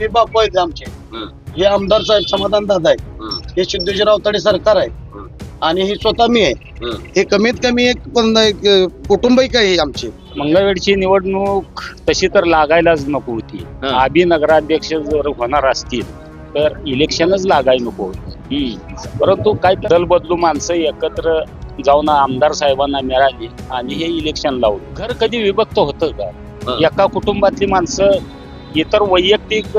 हे बापू आहेत आमचे. हं, हे आमदार साहेब समाधान दादा आहेत. हं, हे सिद्धेश्वर अवताडे सरकार आहे. हं, आणि ही स्वतः मी आहे. हं. हे कमीत कमी एक पण कुटुंबिक आहे हे आमचे. मंगळवेडची निवडणूक तशी तर लागायलाच नको होती. आबी नगराध्यक्ष जर होणार असतील तर इलेक्शनच लागायला नको होती. हं. परंतु काय दल बदलू माणसं एकत्र जाऊन आमदार साहेबांना मिळाली आणि हे इलेक्शन लावलं. घर कधी विभक्त होतं का. एका कुटुंबातली माणसं इतर वैयक्तिक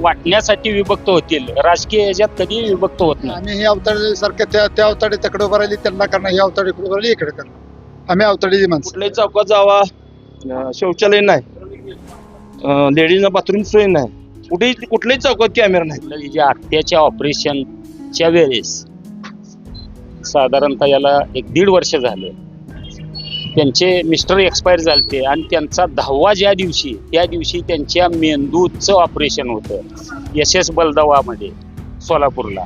वाटण्यासाठी विभक्त होतील. राजकीय याच्यात कधी विभक्त होत नाही. आम्ही हे अवताडे सारखे त्या त्या अवताडे तिकडे उभं राहिली त्यांना करणार हे अवताडे इकडे उभं राहिली इकडे करणार. आम्ही अवताडीची माणसं. कुठल्याही चौकात जावा अं, शौचालय नाही. लेडीजला बाथरूम सोय नाही. कुठेही कुठल्याही चौकात कॅमेरा नाही. हे जे आत्याच्या ऑपरेशनच्या वेळेस साधारणतः याला एक दीड वर्ष झालं. त्यांचे मिस्टर एक्सपायर झालते आणि त्यांचा दहावा ज्या दिवशी त्या दिवशी त्यांच्या मेंदूचं ऑपरेशन होतं एस एस बलदावामध्ये सोलापूरला.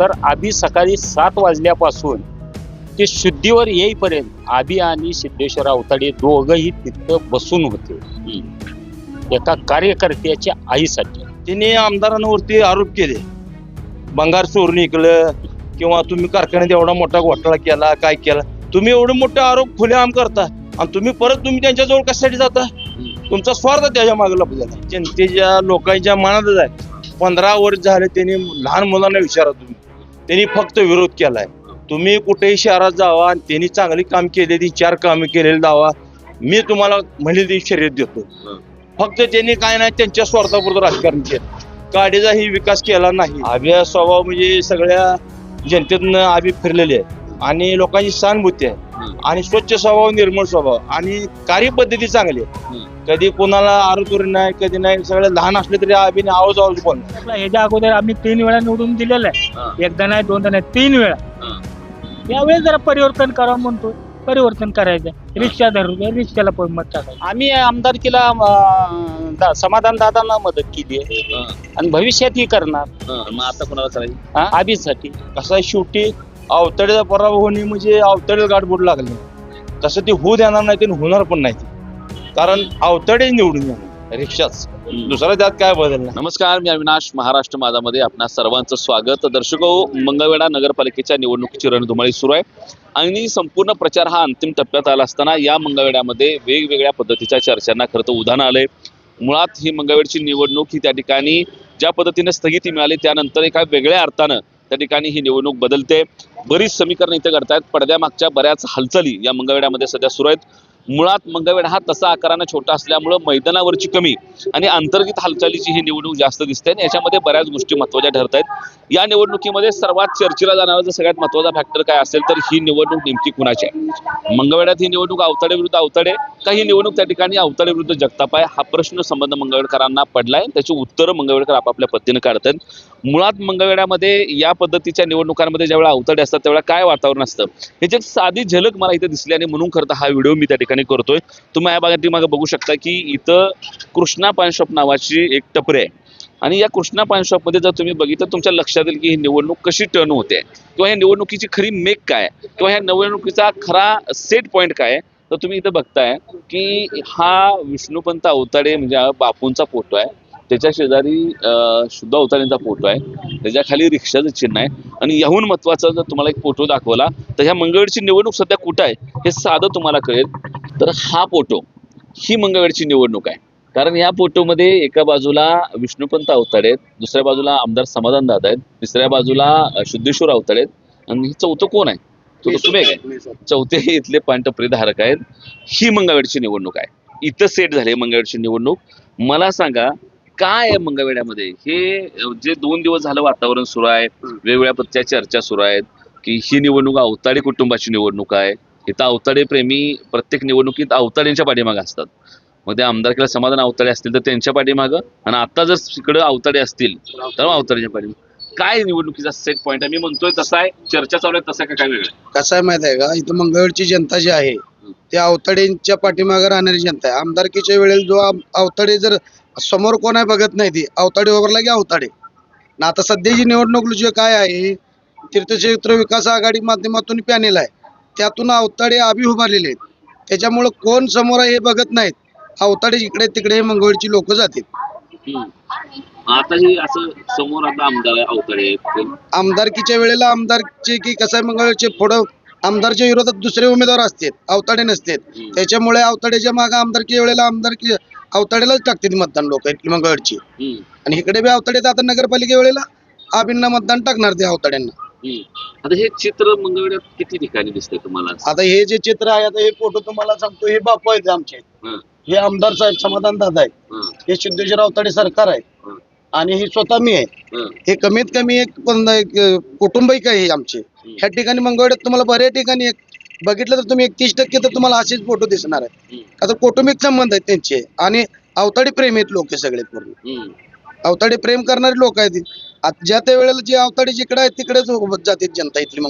तर आधी सकाळी सात वाजल्यापासून ते शुद्धीवर येईपर्यंत आबी आणि सिद्धेश्वर अवताडे दोघंही तिथं बसून होते. एका कार्यकर्त्याच्या आईसाठी. तिने आमदारांवरती आरोप केले. भंगार चोरून इकलं किंवा तुम्ही कारखान्यात एवढा मोठा घोटाळा केला काय केला? तुम्ही एवढे मोठे आरोप खुलेआम करता आणि तुम्ही परत तुम्ही त्यांच्याजवळ कशासाठी जाता तुमचा स्वार्थ त्याच्यामागे लपलेला आहे. जनतेच्या लोकांच्या मनातच आहे. पंधरा वर्ष झाले त्यांनी लहान मुलांना विचारा तुम्ही. त्यांनी फक्त विरोध केलाय. तुम्ही कुठेही शहरात जावा आणि त्यांनी चांगली काम केली ती चार कामे केलेली जावा मी तुम्हाला म्हणजे ती शर्यत देतो. फक्त त्यांनी काय नाही त्यांच्या स्वार्थापुरतं राजकारण केलं. काडीचाही विकास केला नाही. आभ्या स्वभाव म्हणजे सगळ्या जनतेतनं आभी फिरलेले आहे. आणि लोकांची सहानुभूती आहे. आणि स्वच्छ स्वभाव निर्मळ स्वभाव आणि कार्यपद्धती चांगली आहे. कधी कोणाला आरोग्य नाही कधी नाही सगळे लहान असले तरी आबीने आवाज आवाज आपला ह्याच्या अगोदर आम्ही तीन वेळा निवडून दिलेलं. आहे. एकदा नाही दोनदा नाही तीन वेळा. यावेळेस जरा परिवर्तन करावं म्हणतो. परिवर्तन करायचं रिक्षा धरून रिक्षाला पण मत टाकायचं. आम्ही आमदारकीला दा- समाधान दादांना मदत केली आहे. हं, आणि भविष्यातही करणार. हं. मग आता कोणाला करायची? आबीसाठी कसं आहे शेवटी? अवतडेचा पराभव होणे म्हणजे अवतडे गाठबोट लागले. तसं ती होऊ देणार नाही ते होणार पण नाही ते. कारण अवतडे निवडून येणार. रिक्षाच. दुसरा त्यात काय बदल नाही. नमस्कार मी अविनाश महाराष्ट्र माझामध्ये आपणा सर्वांचं स्वागत. दर्शको हो, मंगळवेढा नगरपालिकेच्या निवडणुकीची रणधुमाळी सुरू आहे. आणि संपूर्ण प्रचार हा अंतिम टप्प्यात आला असताना या मंगळवेढ्यामध्ये वेगवेगळ्या पद्धतीच्या चर्चांना खरं तर उदाहरण आलंय. मुळात ही मंगळवेढची निवडणूक ही त्या ठिकाणी ज्या पद्धतीने स्थगिती मिळाली त्यानंतर एका वेगळ्या अर्थानं त्या ठिकाणी ही निवडणूक बदलते. बरीच समीकरणं इथे घडतायत. पडद्यामागच्या बऱ्याच हालचाली या मंगळवेड्यामध्ये सध्या सुरू आहेत. मुळात मंगळवेढा हा तसा आकारानं छोटा असल्यामुळं मैदानावरची कमी आणि अंतर्गत हालचालीची ही निवडणूक जास्त दिसते आणि याच्यामध्ये बऱ्याच गोष्टी महत्त्वाच्या ठरत आहेत या निवडणुकीमध्ये सर्वात चर्चेला जाणारा जर सगळ्यात महत्त्वाचा फॅक्टर काय असेल तर ही निवडणूक नेमकी कुणाची आहे? मंगळवेढ्यात ही निवडणूक अवताडे विरुद्ध अवताडे का ही निवडणूक त्या ठिकाणी अवताडे विरुद्ध जगताप आहे? हा प्रश्न संबंध मंगळवेडकरांना पडलाय त्याची उत्तरं मंगळवेडकर आपापल्या पद्धतीने काढतात मुळात मंगळवेड्यामध्ये या पद्धतीच्या निवडणुकांमध्ये ज्यावेळेला अवताडे असतात त्यावेळेला काय वातावरण असतं? ह्याची एक साधी झलक मला इथे दिसली आणि म्हणून खरं तर हा व्हिडिओ मी त्या ठिकाणी करतोय. तुम्ही या भागात मागे बघू शकता की इथं कृष्णा पान शॉप नावाची एक टपरी आहे. आणि या कृष्णा पान शॉपमध्ये जर तुम्ही बघितलं तुमच्या लक्षात येईल की ही निवडणूक कशी टर्न होते. किंवा या निवडणुकीची खरी मेक काय किंवा ह्या निवडणुकीचा खरा सेट पॉईंट काय आहे? तर तुम्ही इथं बघताय की हा विष्णुपंत अवताडे म्हणजे बापूंचा फोटो आहे. त्याच्या शेजारी अं, शुद्ध अवताडेंचा फोटो आहे. त्याच्याखाली रिक्षाचं चिन्ह आहे. आणि याहून महत्त्वाचा जर तुम्हाला एक फोटो दाखवला तर ह्या मंगळवेढची निवडणूक सध्या कुठं आहे हे साधं तुम्हाला कळेल. तर हा फोटो ही मंगळवेढची निवडणूक आहे. कारण या फोटोमध्ये एका बाजूला विष्णुपंत अवताडे आहेत दुसऱ्या बाजूला आमदार समाधान दादा आहेत तिसऱ्या बाजूला शुद्धेश्वर अवताडे आहेत. आणि चौथं कोण आहे? चौथे हे इथले पानटपरी धारक आहेत. ही मंगळवेढची निवडणूक आहे. इथं सेट झाली मंगळवेढची निवडणूक. मला सांगा काय आहे मंगळवेढ्यामध्ये हे जे दोन दिवस झालं वातावरण सुरू आहे वेगवेगळ्या पद्धतीच्या चर्चा सुरू आहेत की ही निवडणूक अवताडे कुटुंबाची निवडणूक आहे. इथं अवताडे प्रेमी प्रत्येक निवडणुकीत अवताडेंच्या पाठीमागे असतात. मग ते आमदारकीला समाधान अवताडे असतील तर त्यांच्या पाठीमागं आणि आता जर इकडे अवताडे असतील तर मग अवताडेच्या पाठीमागे. काय निवडणुकीचा सेट पॉईंट आहे? मी म्हणतोय तसा आहे चर्चा चालू आहे तसा काय वेगळं? कसं आहे माहीत आहे का? इथं मंगळवेरची जनता जी आहे ते अवताडेंच्या पाठीमागे राहणारी जनता आहे. आमदारकीच्या वेळेला जो अवताडे जर समोर कोण आहे बघत नाही ती. अवताडे उभारला की अवताडे. ना आता सध्याची निवडणूक जे काय आहे तीर्थक्षेत्र विकास आघाडी माध्यमातून पॅनेल आहे. त्यातून अवताडे आबी उभारलेले आहेत. त्याच्यामुळं कोण समोर आहे हे बघत नाहीत. अवताडे इकडे तिकडे मंगळवेरची लोक जातील. आता हे असं समोर आता आमदार आहे, अवतडे आहेत. आमदारकीच्या वेळेला आमदारचे की कसं आहे मंगळवेळचे पुढं आमदारच्या विरोधात दुसरे उमेदवार असतात. अवताडे नसतात. त्याच्यामुळे अवताडेच्या मागे आमदारकी वेळेला आमदारकी अवताडेलाच टाकतात मतदान लोक हम्म, आणि इकडे बी अवताडे आता नगरपालिके वेळेला अभिन्न मतदान टाकणार ते अवताड्यांना. आता हे चित्र मंगळवेढ्यात किती ठिकाणी दिसतंय तुम्हाला? आता हे जे चित्र आहे आता हे फोटो तुम्हाला सांगतो हे बापू आहेत आमचे. हं, हे आमदार साहेब समाधान दादा आहेत. हं, हे सिद्धेश्वर अवताडे सरकार आहे. आणि हे स्वतः मी आहे. हं, हे कमीत कमी एक पण एक, अं, कुटुंबिक आहे हे आमचे. ह्या ठिकाणी मंगळवेढ्यात तुम्हाला बऱ्याच ठिकाणी एक बघितलं तर तुम्ही एक तीस टक्के तर तुम्हाला असेच फोटो दिसणार आहे आता कौटुंबिक संबंध आहेत त्यांचे आणि अवताडी प्रेम आहेत लोक सगळे पूर्ण. अवताडी प्रेम करणारे लोक आहेत. ज्या त्या वेळेला जे अवताडी जिकडे आहेत तिकडेच जाते जनता इथली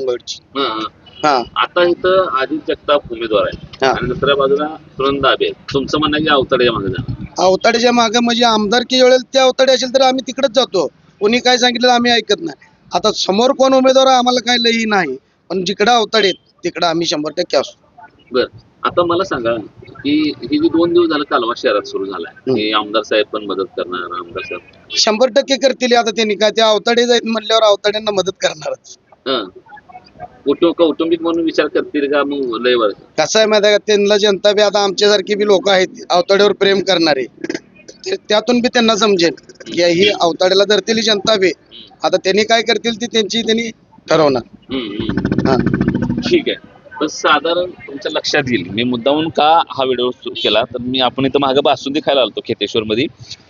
हं. हा. आता इथं आदित जगताप उमेदवार आहे. आणि दुसऱ्या बाजूला सुरंग दाबे. तुमचं म्हणणं की अवतडे मागे जाणार? अवताड्याच्या मागे म्हणजे आमदारकी वेळेला ते अवताडे असेल तर आम्ही तिकडेच जातो. कोणी काय सांगितलं आम्ही ऐकत नाही. आता समोर कोण उमेदवार आम्हाला काय लई नाही. पण जिकडं अवताडे तिकडं आम्ही शंभर टक्के असतो बर. आता मला सांगा की ही जी दोन दिवस झालं कालवा शहरात सुरू झालाय. आमदार साहेब पण मदत करणार आमदार साहेब. शंभर टक्के करतील आता त्यांनी. काय ते अवताडे जाईल म्हणल्यावर अवताड्यांना मदत करणारच. कुटुंब कौटुंबिक म्हणून विचार करतील का मग लय वर कसं आहे माहिती का? त्यांना जनता बी आता आमच्यासारखी बी लोक आहेत. अवताड्यावर प्रेम करणारे. त्यातून बी त्यांना समजेल. की ही अवताड्याला धरतील जनता बी. आता त्यांनी काय करतील ती त्यांची त्यांनी ठरवणार. हम्म. हा. ठीक आहे. पण साधारण तुमच्या लक्षात येईल. मी मुद्दामून का हा व्हिडिओ सुरू केला? तर मी आपण इथं मागं बासुंदी खायला आलतो खेतेश्वर मध्ये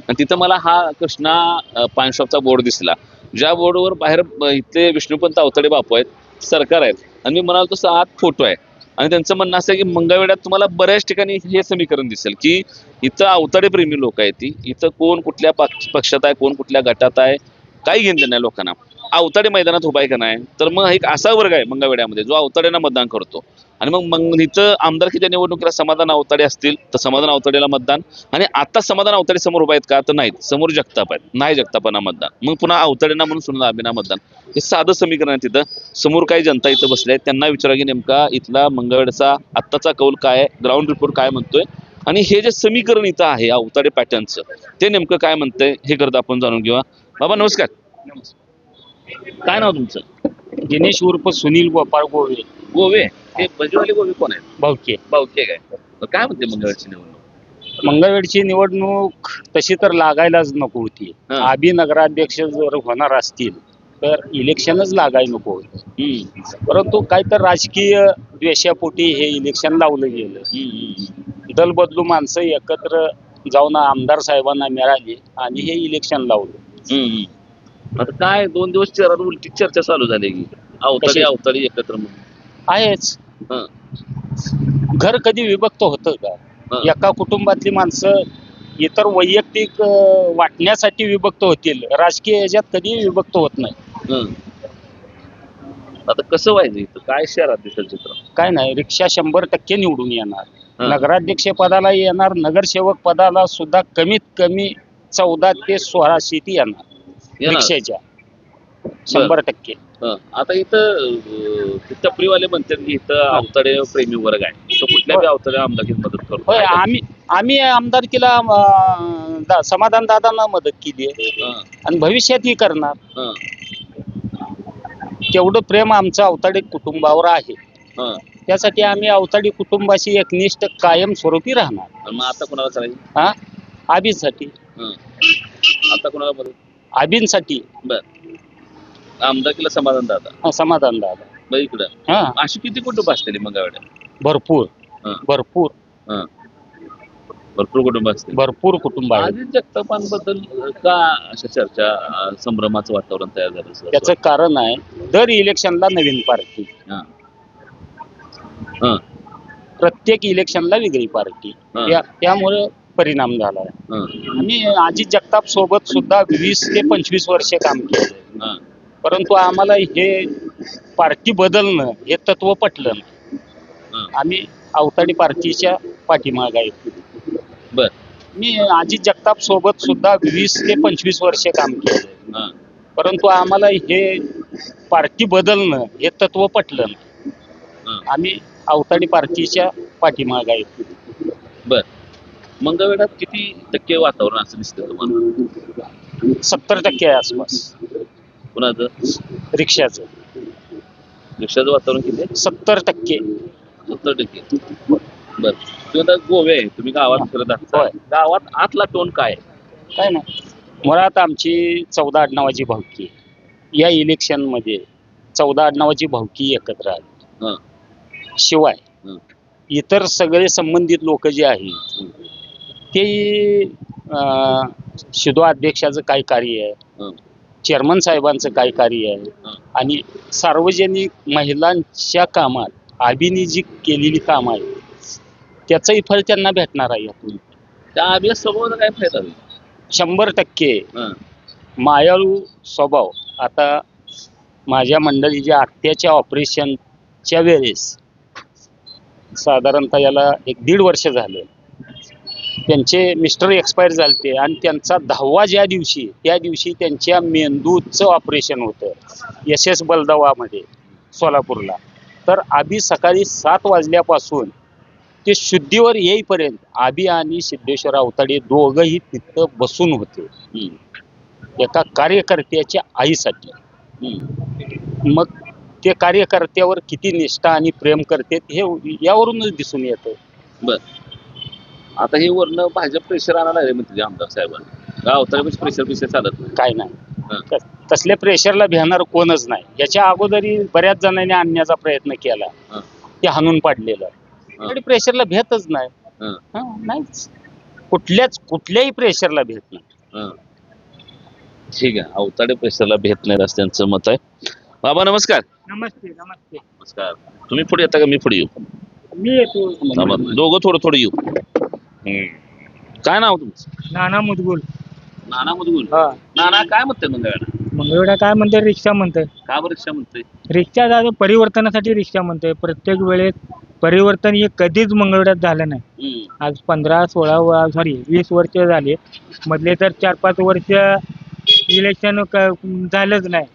आणि तिथं मला हा कृष्णा अं, पान शॉपचा बोर्ड दिसला. ज्या बोर्डवर बाहेर अं, इथले विष्णुपंत अवतडे बापू आहेत सरकार आहेत. आणि मी म्हणाल तसं आत फोटो आहे. आणि त्यांचं म्हणणं असं आहे की मंगळवेड्यात तुम्हाला बऱ्याच ठिकाणी हे समीकरण दिसेल की इथं अवताडे प्रेमी लोक आहेत ती. इथं कोण कुठल्या पक्ष- पक्षात आहे कोण कुठल्या गटात आहे काही घेणं नाही लोकांना. अवताडे मैदानात उभा आहे का नाही? तर मग एक असा वर्ग आहे मंगळवेड्यामध्ये जो अवताड्यांना मतदान करतो. आणि मग मग इथं आमदारकीच्या निवडणुकीला समाधान अवताडे असतील तर समाधान अवताडेला मतदान. आणि आता समाधान अवताडे समोर उभा आहेत का? तर नाहीत. समोर जगताप आहेत. नाही जगतापांना मतदान. मग पुन्हा अवताड्यांना म्हणून सुद्धा अभिना मतदान. हे साधं समीकरण आहे तिथं. समोर काही जनता इथं बसले आहेत. त्यांना विचारा की नेमका इथला मंगळवेडचा आत्ताचा कौल काय आहे? ग्राउंड रिपोर्ट काय म्हणतोय? आणि हे जे समीकरण इथं आहे अवताडे पॅटर्नचं ते नेमकं काय म्हणतंय? हे करता आपण जाणून घेऊया. बाबा नमस्कार. काय नाव तुमचं? दिनेश उर्फ सुनील गोपाळ गोवे. गोवे? हे बजवाले गोवे कोण आहेत? भाऊके बावके काय? काय म्हणते मंगळवारची निवडणूक? मंगळवेढची निवडणूक तशी तर लागायलाच नको होती. हा. आबी नगराध्यक्ष जर होणार असतील तर इलेक्शनच लागाय नको होतं. हम्म, परंतु काय तर राजकीय द्वेषापोटी हे इलेक्शन लावलं गेलं. हम्म, हम्म. दल बदलू माणसं एकत्र जाऊन आमदार साहेबांना मिळाली आणि हे इलेक्शन लावलं. हम्म. आता काय दोन दिवस चेहरा उलटी चर्चा चालू झाली की अवताळी कशी? अवताळी एकत्र म्हणून आहेच हं, घर कधी विभक्त होतं का हं. एका कुटुंबातली माणसं इतर वैयक्तिक अं, वाटण्यासाठी विभक्त होतील राजकीय याच्यात कधी विभक्त होत नाही हं. आता कसं व्हायचं इथं काय शहरात दिसेल चित्र काय नाही रिक्षा शंभर टक्के निवडून येणार हं. नगराध्यक्ष पदाला येणार नगरसेवक पदाला सुद्धा कमीत कमी चौदा ते सोळा सीटी येणार येणार? रिक्षाच्या. शंभर टक्के. हं. आता इथं अं, ते टपरीवाले म्हणतात की इथं अवताडे प्रेमी वर्ग आहे. तो कुठल्या बी अवताडे आमदारीत मदत करतो होय आम्ही आम्ही आमदारकीला अं, दा- समाधान दादांना मदत केली आहे. हं, आणि भविष्यातही करणार. हं, तेवढं प्रेम आमचं अवताडी कुटुंबावर आहे. हं. त्यासाठी आम्ही अवताडी कुटुंबाशी एकनिष्ठ कायम स्वरूपी राहणार. आणि मग आता कोणाला चालायचं हा? आबींसाठी. आता कोणाला मदत आबींसाठी. बर. आमदारकीला समाधान दादा. हा, समाधान दादा. मग इकडं. हा. अशी किती कुटुंब असतील भरपूर. हं. भरपूर. हं. भरपूर कुटुंब असतील. भरपूर कुटुंब आहे जगतापांबद्दल का अशा चर्चा अं, संभ्रमाचं वातावरण तयार झालं असं त्याचं कारण आहे दर इलेक्शनला नवीन पार्टी. हां. हां, प्रत्येक इलेक्शनला वेगळी पार्टी. हां. त्या- त्यामुळे परिणाम झाला आहे आम्ही अजित जगताप सोबत सुद्धा वीस ते पंचवीस वर्षे काम केलं. परंतु आम्हाला हे पार्टी बदलणं हे तत्व पटलं नाही. आम्ही अवताडी पार्टीच्या पाठीमाग आहे बर. मी अजित जगताप सोबत सुद्धा वीस ते पंचवीस वर्षे काम केलं. परंतु आम्हाला हे पार्टी बदलणं हे तत्व पटलं नाही. आम्ही अवताडी पार्टीच्या पाठीमाग आहे बर. मंगळवेढ्यात किती टक्के वातावरण असं दिसतं तुम्हाला? सत्तर टक्के आहे आसपास. कुणाचं? रिक्षाचं. रिक्षाचं वातावरण किती सत्तर टक्के. सत्तर टक्के. बर. तुम्ही आता गोवे आहे. तुम्ही गावात फिरत असता होय. गावात आतला टोन काय? काय नाही. मुळात आमची चौदा आडनावाची भावकी या इलेक्शनमध्ये चौदा आडनावाची भावकी एकत्र आली. शिवाय इतर सगळे संबंधित लोक जे आहेत ते शिदो अध्यक्षाचं काय कार्य आहे? चेअरमन साहेबांचं काय कार्य आहे. आणि सार्वजनिक महिलांच्या कामात आबीने जी केलेली कामं आहेत त्याचंही फळ त्यांना भेटणार आहे यातून. त्या अभ्यास समोर काय फायदा होईल शंभर टक्के. मायाळू स्वभाव. आता माझ्या मंडळीच्या आत्याच्या ऑपरेशनच्या वेळेस साधारणतः याला एक दीड वर्ष झालं. त्यांचे मिस्टर एक्सपायर झालते आणि त्यांचा दहावा ज्या दिवशी त्या दिवशी त्यांच्या मेंदूचं ऑपरेशन होतं एस एस बलदवामध्ये सोलापूरला. तर आधी सकाळी सात वाजल्यापासून ते शुद्धीवर येईपर्यंत आबी आणि सिद्धेश्वर अवताडे दोघंही तिथं बसून होते. एका कार्यकर्त्याच्या आईसाठी. मग ते कार्यकर्त्यावर किती निष्ठा आणि प्रेम करते हे यावरूनच दिसून येतं. बर. आता हे वरनं भाजप प्रेशर आणायला लागले म्हणते आमदार साहेबांना. गावताऱ्यापाशी प्रेशर प्रेशर चालत नाही. काय. नाही. तस- तसल्या प्रेशरला भेणार कोणच नाही. याच्या अगोदरही बऱ्याच जणांनी आणण्याचा प्रयत्न केला. हं, ते हाणून पाडलेलं. प्रेशरला भेटच नाही. नाहीच. कुठल्याच कुठल्याही प्रेशरला भेट नाही. ठीक आहे. अवताडे प्रेशरला भेट नाही असं त्यांचं मत आहे. बाबा नमस्कार. नमस्ते नमस्ते. नमस्कार. तुम्ही पुढे येता का? मी पुढे येऊ. मी येतो. दोघं थोडं थोडं येऊ. काय नाव तुमचं? नाना मुदगुल. नाना मधून हा. नाना काय म्हणते मंगळवेढा मंगळवेढा काय म्हणते रिक्षा म्हणते का बरं रिक्षा म्हणते रिक्षा झालं परिवर्तनासाठी रिक्षा म्हणते प्रत्येक वेळेत परिवर्तन हे कधीच मंगळवेढ्यात झालं नाही. आज पंधरा सोळा सॉरी वीस वर्ष झाले. मधले तर चार पाच वर्ष इलेक्शन झालंच नाही.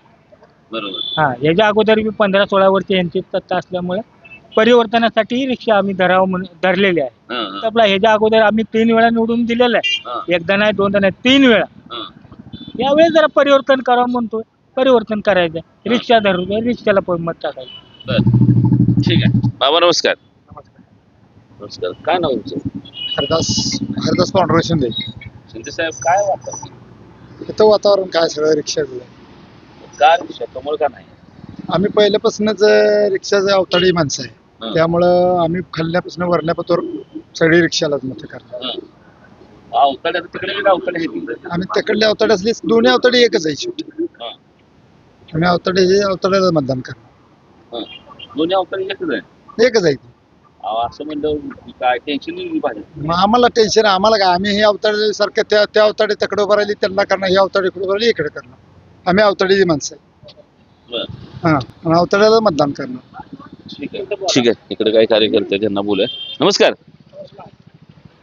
बरोबर. हा याच्या अगोदर बी पंधरा सोळा वर्ष यांची सत्ता असल्यामुळे परिवर्तनासाठी रिक्षा आम्ही धरावं म्हणून धरलेली आहे. हं, हं, आपला ह्याच्या अगोदर आम्ही तीन वेळा निवडून दिलेलं हं, आहे एकदा नाही दोनदा नाही तीन वेळा. हं. यावेळेस जरा परिवर्तन करावं म्हणतोय. परिवर्तन करायचं रिक्षा धरून रिक्षाला पण मत टाकायचं. बर. ठीक आहे. बाबा नमस्कार. नमस्कार. काय नाव तुमचं? हरदास हरदास पांडुरंग शिंदे. शिंदे साहेब काय वाटतं? इथं वातावरण काय सगळं रिक्षाचं का रिक्षा? कमळ का नाही? आम्ही पहिल्यापासूनच अं, रिक्षाचे अवताडी माणसं आहे. त्यामुळं आम्ही खाल्ल्यापासून वरल्यापासून सगळी रिक्षालाच मत करणार. तिकडे अवताडे. आम्ही तिकडले अवताडे असली दोन्ही अवताडी एकच आहे शेवटी. आम्ही अवताडे हे अवताड्याला मतदान करणार. हं. दोन्ही अवताडे एकच आहे? एकच आहे. ती. अहो, असं म्हणलं काय टेन्शन नाही पाहिजे मग आम्हाला टेन्शन आम्हाला काय आम्ही हे अवताडे सारखं त्या त्या अवताडे तिकडे उभं राहिली त्यांना करणार हे अवताडे इकडे उभं राहिली इकडे करणार. आम्ही अवताडीची माणसं आहे. बर. हा आणि अवताड्याला मतदान करणार. ठीक आहे. इकडे काय कार्यकर्ते त्यांना बोलूया. नमस्कार.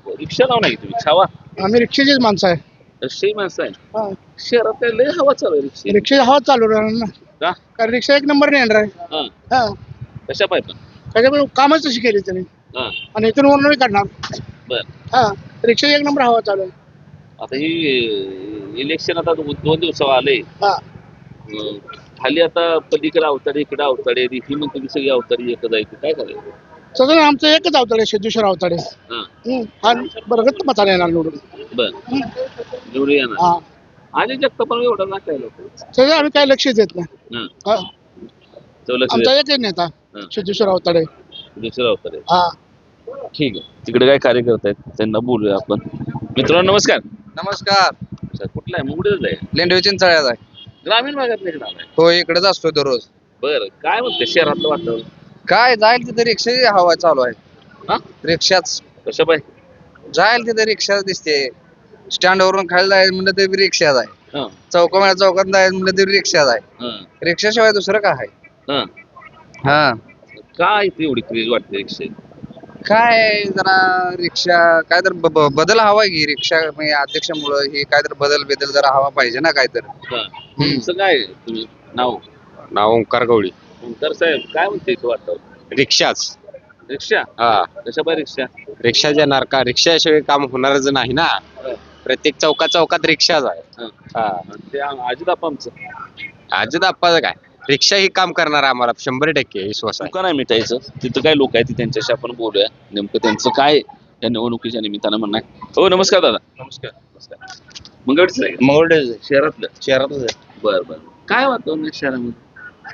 रिक्षा लावून आहे तुम्ही? छावा. आम्ही रिक्षाचीच माणसं आहे. रिक्षा माणसं आहे. शहरात काय लय हवा चालू आहे रिक्षा रिक्षा हवा चालू राहणार ना. का? कारण रिक्षा एक नंबर नाही येणार आहे. हं. हा. कशा पाय पण? त्याच्यामुळे कामच तशी केली त्यांनी. हं. आणि इथून वरून काढणार. बर. हा. रिक्षा एक नंबर हवा चालू आहे. आता ही इलेक्शन आता दो- दोन दिवसावर आले. हा. अं, खाली आता पलीकडे अवताडे इकडे अवताडे ही म्हणते की सगळी अवताडी एकच आहे काय करायचं? सगळं आमचं एकच अवताडे सिद्धेश्वर अवताडे हा. हम्म. हा बरगत मताला येणार निवडून. बर. निवडून येणार. हा. आणि जगतापण एवढा ना काय लोक? सगळं आम्ही काय लक्ष देत नाही. हा. तो लक्ष आमचा एकच नेता हं. सिद्धेश्वर अवताडे दुसरं अवताडे हा. ठीक आहे. तिकडे काय कार्यकर्ते आहेत? त्यांना बोलूया आपण. मित्रांनो नमस्कार. नमस्कार. सर, कुठला आहे? मुंबईच आहे. लेंडवे चिंचाळ्यात आहे. ग्रामीण आहे हो इकडेच असतो दररोज बरं काय म्हणते शहरातलं वातावरण? काय जाईल तिथे रिक्षाची हवा चालू आहे. रिक्षाच. कशा पाय जाईल तिथे रिक्षा दिसते. स्टँड वरून खाली जायचं म्हणलं तरी रिक्षाच आहे हं, चौकामध्ये चौकात जायचं म्हणलं तरी रिक्षाच आहे हं, रिक्षाशिवाय दुसरं काय आहे? हं. हा. काय इथे एवढी क्रेज वाटते रिक्षा काय जरा रिक्षा काय तर ब- ब- बदल हवा की रिक्षा म्हणजे अध्यक्षामुळं हे काय तर बदल बदल जरा हवा पाहिजे ना काय तर. तुमचं काय? तुम्ही नाव? नाव ओंकार गवळी. ओंकार साहेब काय म्हणते इथे रिक्षाच. रिक्षा? हा. कशा पाय रिक्षा? रिक्षा देणार का? रिक्षाशिवाय काम होणारच नाही ना. प्रत्येक चौकात चौकात रिक्षाच आहे. हं. हा. आणि ते अजित आमचं? अजित आप्पाचं काय? रिक्षा ही काम करणार आम्हाला. शंभर टक्के विश्वास आहे. दुकान आहे मिठाईचं तिथं काय लोक आहेत त्यांच्याशी आपण बोलूया. नेमकं त्यांचं काय या निवडणुकीच्या निमित्तानं म्हणणं आहे? हो नमस्कार दादा. नमस्कार. नमस्कार. आहे मंगळडे शहरातलं? शहरातच आहे. बर बर. काय वातावरण आहे शहरामध्ये?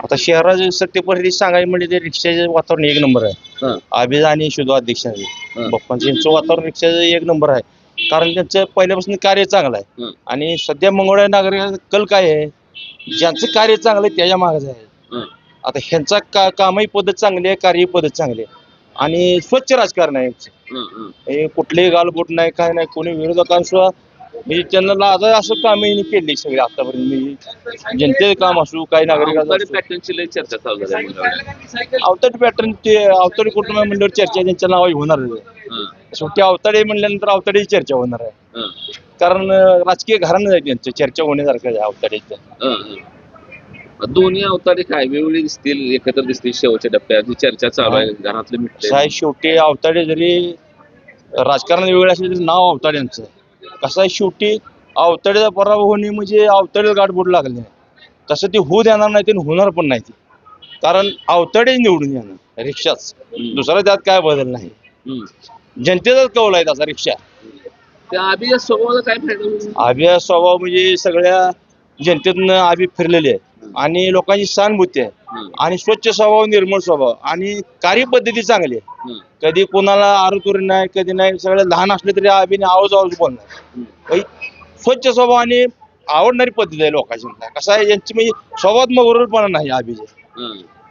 आता शहराचे सत्य परिस्थिती सांगायची म्हणजे ते रिक्षाचे वातावरण एक नंबर आहे. हं. आबिज आणि शुद्ध अध्यक्षांचे हं. बाप्पांचं यांचं वातावरण रिक्षाचं एक नंबर आहे. कारण त्यांचं पहिल्यापासून कार्य चांगलं आहे. हं. आणि सध्या मंगळवार नागरिकांचा कल काय आहे? ज्यांचं कार्य चांगलं आहे त्याच्या मागच आहे. हं. आता ह्यांचा का कामही पद्धत चांगली आहे कार्य पद्धत चांगली आहे. आणि स्वच्छ राजकारण आहे. हं, हं. हे कुठलेही गालबोट नाही काय नाही कोणी विरोधकांसुद्धा म्हणजे त्यांना लाजा असं काम केली सगळे आतापर्यंत म्हणजे जनतेचं काम असो काही नागरिकांचं अवताडे असो. पॅटर्नची लय चर्चा चालू झाली आहे मंगळवेढ्यात. अवताडे पॅटर्न ते अवताडे कुटुंब म्हणल्यावर चर्चा त्यांच्या नावाची होणार हं, शेवटी अवताडे म्हणल्यानंतर अवताडेची चर्चा होणार आहे कारण अं, राजकीय घराणं आहे त्यांचं चर्चा होण्यासारखं आहे अवताडेचं. दोन्ही अवतारे काय? वेगवेगळे दिसतील एकत्र दिसतील शेवटच्या टप्प्यात. चर्चा चालू आहे घरातले आहे शेवटी अवताडे जरी राजकारण वेगळं असलं तरी नाव अवताड्यांचं कसं आहे शेवटी अवताड्याचा पराभव होणे म्हणजे अवताड्याला गाठबोट लागले तसं ते होऊ देणार नाही ते होणार पण नाही ते. कारण अवताडे निवडून येणार रिक्षाच. दुसरा त्यात काय बदल नाही. जनतेचाच कौल आहे तसा रिक्षा. त्या आधीच्या स्वभावाचा काय फायदा होईल? आभ्या स्वभाव म्हणजे सगळ्या जनतेतनं आभी फिरलेली आहे. आणि लोकांची सहानुभूती आहे. आणि स्वच्छ स्वभाव निर्मळ स्वभाव आणि कार्यपद्धती चांगली आहे. कधी कोणाला आरोतुरी नाही कधी नाही सगळे लहान असले तरी आबीने आवाज आवाज बोलणार स्वच्छ स्वभाव आणि आवडणारी पद्धत आहे लोकांची. कसं आहे यांची म्हणजे स्वभावात मगरूरपणा नाही आबीचे.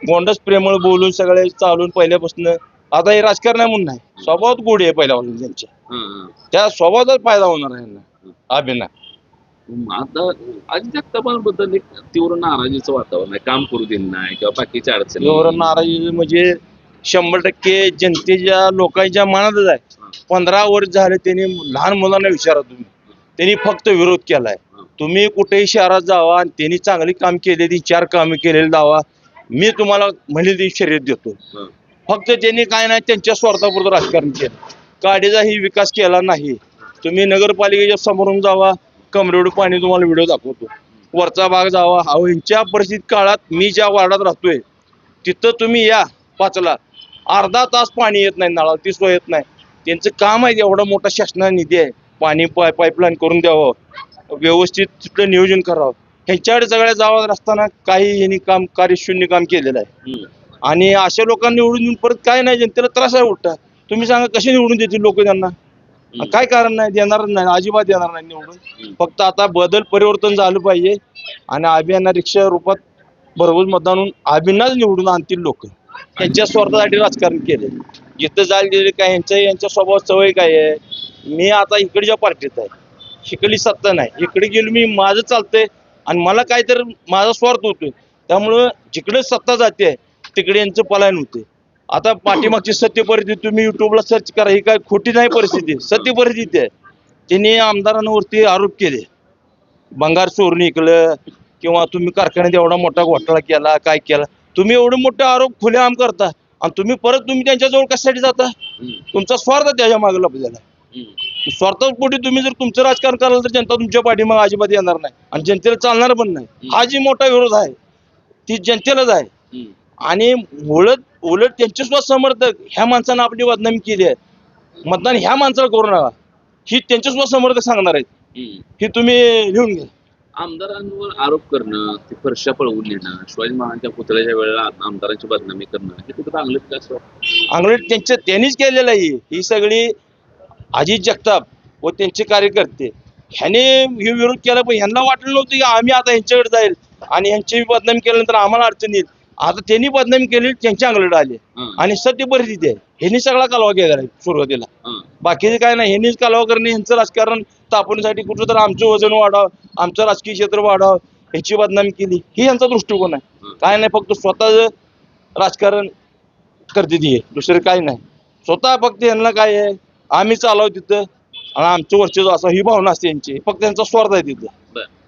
गोंडस प्रेमळ बोलून सगळे चालून पहिल्यापासून आता हे राजकारण आहे म्हणून नाही. स्वभावात गोडी आहे पहिल्यापासून त्यांच्या. त्या स्वभावाचाच फायदा होणार आहे यांना. मग आता अजित जगतापांबद्दल एक तीव्र नाराजीचं वातावरण आहे. काम करू दिलं नाही किंवा बाकीच्या अडचणी एवढ नाराजी म्हणजे शंभर टक्के जनतेच्या लोकांच्या मनातच आहे. पंधरा वर्ष झाले त्यांनी लहान मुलांना विचारा तुम्ही. त्यांनी फक्त विरोध केलाय. तुम्ही कुठेही शहरात जावा आणि त्यांनी चांगली काम केलेली चार कामे केलेली दावा मी तुम्हाला म्हणेल शर्यत देतो. फक्त त्यांनी काय नाही त्यांच्या स्वार्थापुरतं राजकारण केलं. काडीचाही विकास केला नाही. तुम्ही नगरपालिकेच्या समोरून जावा. कमरेवर पाणी तुम्हाला व्हिडिओ दाखवतो. वरचा भाग जावा. अहो ह्यांच्या परिस्थित काळात मी ज्या वार्डात राहतोय तिथं तुम्ही या पाचला. अर्धा तास पाणी येत नाही नळाला ती सोय येत नाही. त्यांचं काम आहे एवढा मोठा शासनाचा निधी आहे. पाणी पाय पाईपलाईन करून द्यावं. व्यवस्थित तिथलं नियोजन करावं. ह्यांच्याकडे सगळ्या जावं असताना काही यांनी काम कार्यशून्य काम केलेलं आहे. आणि अशा लोकांना निवडून देऊन परत काय नाही जनतेला त्रास आहे उलटा. तुम्ही सांगा कसे निवडून देतील लोक त्यांना? काय कारण नाही देणारच नाही अजिबात देणार नाही निवडून. फक्त आता बदल परिवर्तन झालं पाहिजे आणि अभियांना रिक्षा रूपात भरघोस मतदान होऊन अभिनाच निवडून आणतील लोक. त्यांच्या स्वार्थासाठी राजकारण केले जिथं जायला गेले काय यांच्या यांच्या स्वभाव सवय काय आहे? मी आता इकडच्या पार्टीत आहे इकडली सत्ता नाही. इकडे गेलो मी माझं चालतंय आणि मला काय तर माझा स्वार्थ होतोय. त्यामुळं जिकडे सत्ता जाते तिकडे यांचं पलायन होते आता पाठीमागची सत्य परिस्थिती तुम्ही युट्यूबला सर्च करा. ही काय खोटी नाही परिस्थिती. सत्य परिस्थिती आहे. त्यांनी आमदारांवरती आरोप केले. भंगार चोरून इकलं किंवा तुम्ही कारखान्यात एवढा मोठा घोटाळा केला काय केला. तुम्ही एवढे मोठे आरोप खुलेआम करता आणि तुम्ही परत तुम्ही त्यांच्याजवळ कशासाठी जाता? तुमचा स्वार्थ त्याच्यामागे लपलेला. स्वार्थ हं. तुम्ही जर तुमचं राजकारण कराल तर जनता तुमच्या पाठीमाग अजिबात येणार नाही. आणि जनतेला चालणार पण नाही. हा जी मोठा विरोध आहे ती जनतेलाच आहे. आणि उलट उलट त्यांचे सुद्धा समर्थक ह्या माणसानं आपली बदनामी केली आहे मतदान ह्या माणसाला करू नका ही त्यांचे सुद्धा समर्थक सांगणार आहेत हं. तुम्ही लिहून घ्या आमदारांवर आरोप करणं ते फरशा पळवून नेणं शिवाजी महाराजांच्या पुतळ्याच्या वेळेला आमदारांची बदनामी करणं हे कुठं चांगलं का असं वाटतं? अंगलट त्यांच्या त्यांनीच केलेलं आहे ही. ही सगळी अजित जगताप व त्यांचे कार्यकर्ते ह्याने हे विरोध केला पण ह्यांना वाटलं नव्हतं की आम्ही आता ह्यांच्याकडे जाईल आणि ह्यांची बदनामी केल्यानंतर आम्हाला अडचण येईल आता त्यांनी बदनामी केली त्यांच्या अंगलट आले. आणि सत्य परिस्थिती आहे. ह्यांनी सगळा कालवा केला सुरुवातीला. बाकीचे काय नाही ह्यांनीच कालवा करणे ह्यांचं राजकारण तापवण्यासाठी कुठं तर आमचं वजन वाढावं आमचं राजकीय क्षेत्र वाढावं ह्याची बदनामी केली. ही यांचा दृष्टिकोन आहे. काय नाही फक्त स्वतःच राजकारण करते ती. दुसरं काय नाही. स्वतः फक्त यांना काय आहे आम्ही चालव तिथं. आणि आमचं वर्चस्व असं ही भावना असते यांची. फक्त त्यांचा स्वार्थ आहे तिथं.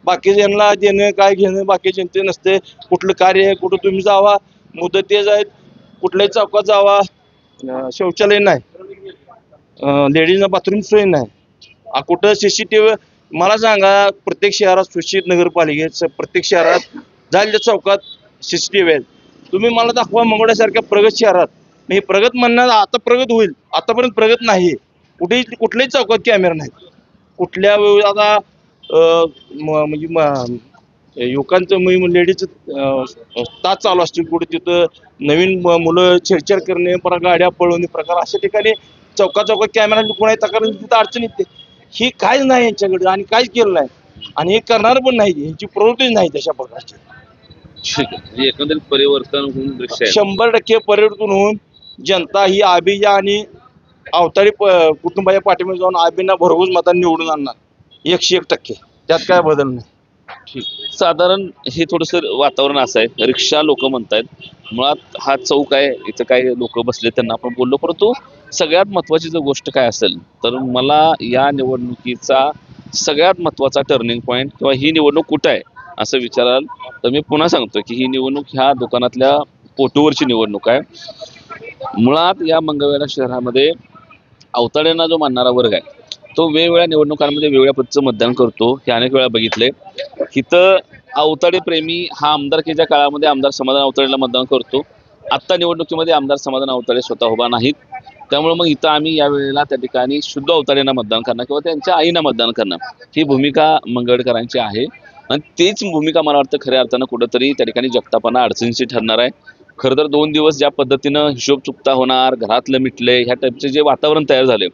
बाकी यांना देणं काय घेणं बाकी जनते नसते कुठलं कार्य आहे कुठं तुम्ही जावा मुदत तेच आहेत कुठल्याही चौकात जावा अं, शौचालय नाही. लेडीजला बाथरूम सोय नाही. आ, कुठं सीसीटीव्ही मला सांगा प्रत्येक शहरात सुशित नगरपालिकेचं प्रत्येक शहरात जाईल त्या चौकात सीसीटीव्ही आहेत. तुम्ही मला दाखवा मंगळ्यासारख्या प्रगत शहरात. मी प्रगत म्हणणार आता प्रगत होईल आतापर्यंत प्रगत नाही कुठेही कुठल्याही चौकात कॅमेरा नाहीत कुठल्या वेळी आता म- म्हणजे म- युवकांचं लेडीज तास चालू असतील कुठे तिथं. नवीन म- मुलं छेडछाड करणे परत गाड्या पळवणे प्रकार. अशा ठिकाणी चौका चौकात कॅमेरा कोणा तक्रार तिथं अडचण येते. ही काहीच नाही यांच्याकडे आणि काहीच केलं नाही. आणि हे करणार पण नाही. यांची प्रवृत्तीच नाही तशा प्रकारची. म्हणजे एकंदरीत परिवर्तन होऊन शंभर टक्के पर्यटन होऊन जनता ही आबीजा आणि अवतारी कुटुंबाच्या पाठीमध्ये जाऊन आबींना भरघोस मतांनी निवडून आणणार. एकशे एक टक्के. त्यात काय बदल नाही. साधारण हे थोडंसं वातावरण असं आहे. रिक्षा लोक म्हणतायत. मुळात हा चौक आहे. इथं काही लोक बसले त्यांना आपण बोललो. परंतु सगळ्यात महत्वाची जर गोष्ट काय असेल तर मला या निवडणुकीचा सगळ्यात महत्त्वाचा टर्निंग पॉईंट किंवा ही निवडणूक कुठं आहे असं विचाराल तर मी पुन्हा सांगतो की ही निवडणूक ह्या दुकानातल्या पोटूवरची निवडणूक आहे. मुळात या मंगळवेढा शहरामध्ये अवताड्यांना जो मानणारा वर्ग आहे तो वेगवेगळ्या निवडणुकांमध्ये वेगवेगळ्या पद्धतीचं मतदान करतो हे अनेक वेळा बघितले इथं अवताडे प्रेमी हा आमदारकीच्या काळामध्ये आमदार समाधान अवताडेला मतदान करतो आत्ता निवडणुकीमध्ये आमदार समाधान अवताडे स्वतः उभा नाहीत. त्यामुळे मग इथं आम्ही या वेळेला त्या ठिकाणी शुद्ध अवताडेंना मतदान करणार किंवा त्यांच्या आईना मतदान करणं ही भूमिका मंगळकरांची आहे. आणि तीच भूमिका मला वाटतं खऱ्या अर्थानं कुठंतरी त्या ठिकाणी जगतापांना अडचणीची ठरणार आहे. खरं तर दोन दिवस ज्या पद्धतीनं हिशोब चुकता होणार घरातलं मिटले ह्या टाईपचे जे वातावरण तयार झाले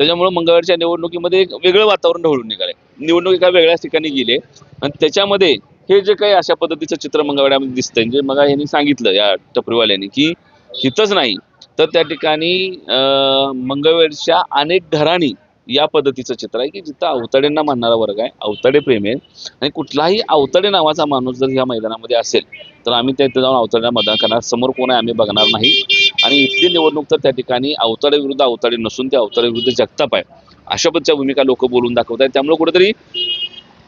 त्याच्यामुळे मंगळवारच्या निवडणुकीमध्ये एक वेगळं वातावरण ढवळून निघाले निवडणूक एका वेगळ्याच ठिकाणी गेले आणि त्याच्यामध्ये हे जे काही अशा पद्धतीचं चित्र मंगळवाड्यामध्ये दिसतंय जे मग यांनी सांगितलं या टपरीवाल्यांनी की इथंच नाही. तर त्या ठिकाणी अं, अनेक घराणी या पद्धतीचं चित्र आहे की जिथं अवताडेंना मानणारा वर्ग आहे अवताडे प्रेम आहे आणि कुठलाही अवताडे नावाचा माणूस जर या मैदानामध्ये असेल तर आम्ही त्या जाऊन अवताड्यांना मतदान करणार. समोर कोण आहे आम्ही बघणार नाही. आणि इथली निवडणूक तर त्या ठिकाणी अवताडे विरुद्ध अवताडे नसून ते अवताडे विरुद्ध जगताप आहे. अशा पद्धतीच्या भूमिका लोक बोलून दाखवत आहेत. त्यामुळे कुठेतरी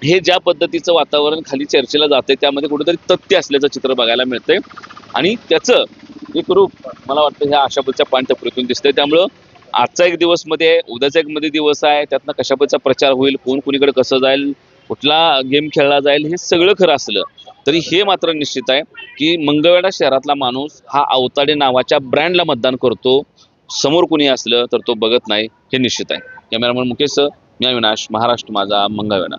हे ज्या पद्धतीचं वातावरण खाली चर्चेला जाते त्यामध्ये कुठेतरी तथ्य असल्याचं चित्र बघायला मिळतंय. आणि त्याचं एक रूप मला वाटतं ह्या अशा पद्धतीच्या पानटपरीतून दिसतंय. त्यामुळं आजचा एक दिवसमध्ये उद्याचा एक मध्ये दिवस आहे. त्यातनं कशा पद्धतीचा प्रचार होईल कोण कुणीकडे कसं जाईल कुठला गेम खेळला जाईल हे सगळं खरं असलं. तरी हे मात्र निश्चित आहे की मंगळवेढा शहरातला माणूस हा अवताडे नावाच्या ब्रँडला मतदान करतो. समोर कुणी असलं तर तो बघत नाही हे निश्चित आहे. कॅमेरामन मुकेश मी अविनाश महाराष्ट्र माझा मंगळवेढा.